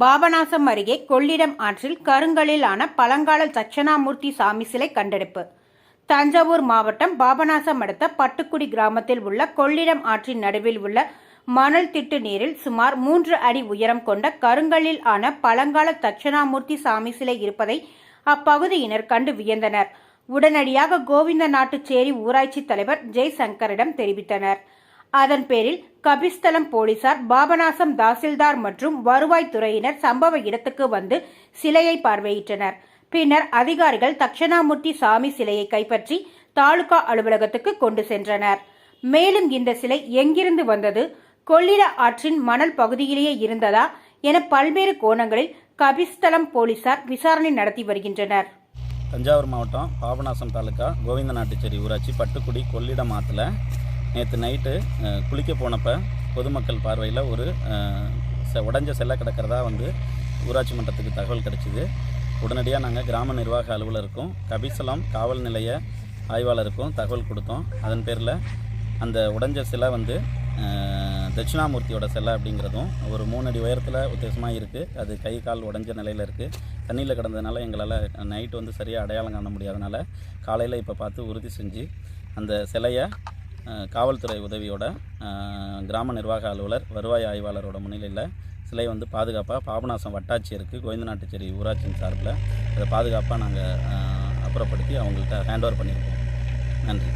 பாபநாசம் அருகே கொள்ளிடம் ஆற்றில் கருங்கலிலான பழங்கால தட்சணாமூர்த்தி சாமி சிலை கண்டெடுப்பு. தஞ்சாவூர் மாவட்டம் பாபநாசம் அடுத்த பட்டுக்குடி கிராமத்தில் உள்ள கொள்ளிடம் ஆற்றின் நடுவில் உள்ள மணல் திட்டு நீரில் சுமார் மூன்று அடி உயரம் கொண்ட கருங்கல்லில் ஆன பழங்கால தட்சணாமூர்த்தி சாமி சிலை இருப்பதை அப்பகுதியினர் கண்டு வியந்தனர். உடனடியாக கோவிந்த நாட்டுச்சேரி ஊராட்சி தலைவர் ஜெய்சங்கரிடம் தெரிவித்தனர். அதன் பேரில் கபிஸ்தலம் போலீசார் பாபநாசம் தாசில்தார் மற்றும் வருவாய்த்துறையினர் சம்பவ இடத்துக்கு வந்து சிலையை பார்வையிட்டனர். பின்னர் அதிகாரிகள் தட்சணாமூர்த்தி சாமி சிலையை கைப்பற்றி தாலுகா அலுவலகத்துக்கு கொண்டு சென்றனர். மேலும் இந்த சிலை எங்கிருந்து வந்தது? கொள்ளிட ஆற்றின் மணல் பகுதியிலேயே இருந்ததா என பல்வேறு கோணங்களில் கபிஸ்தலம் போலீசார் விசாரணை நடத்தி வருகின்றனர். தஞ்சாவூர் மாவட்டம் பாபநாசம் தாலுகா கோவிந்த நாட்டுச்சேரி ஊராட்சி பட்டுக்குடி கொள்ளிடம் ஆற்றுல நேற்று நைட்டு குளிக்க போனப்போ பொதுமக்கள் பார்வையில் ஒரு உடஞ்ச செ- செல்ல கிடக்கிறதா வந்து ஊராட்சி மன்றத்துக்கு தகவல் கிடச்சிது. உடனடியாக நாங்கள் கிராம நிர்வாக அலுவலருக்கும் கபிசலம் காவல் நிலைய ஆய்வாளருக்கும் தகவல் கொடுத்தோம். அதன் பேரில் அந்த உடஞ்ச சிலை வந்து தட்சிணாமூர்த்தியோட சிலை அப்படிங்கிறதும் ஒரு மூணு அடி உயரத்தில் உத்தேசமாக இருக்குது அது கை கால் உடஞ்ச நிலையில் இருக்குது தண்ணியில் கிடந்ததுனால எங்களால் நைட்டு வந்து சரியாக அடையாளம் காண முடியாதனால காலையில் இப்போ பார்த்து உறுதி செஞ்சு அந்த சிலையை காவல்துறை உதவியோட கிராம நிர்வாக அலுவலர் வருவாய் ஆய்வாளரோட முன்னிலையில் சிலை வந்து பாதுகாப்பாக பாபநாசம் வட்டாட்சியருக்கு கோவிந்தநாட்டுச்சேரி ஊராட்சியின் சார்பில். அதை பாதுகாப்பாக நாங்கள் அப்புறப்படுத்தி அவங்கள்ட்ட ஹேண்ட் ஓவர் பண்ணியிருக்கோம். நன்றி.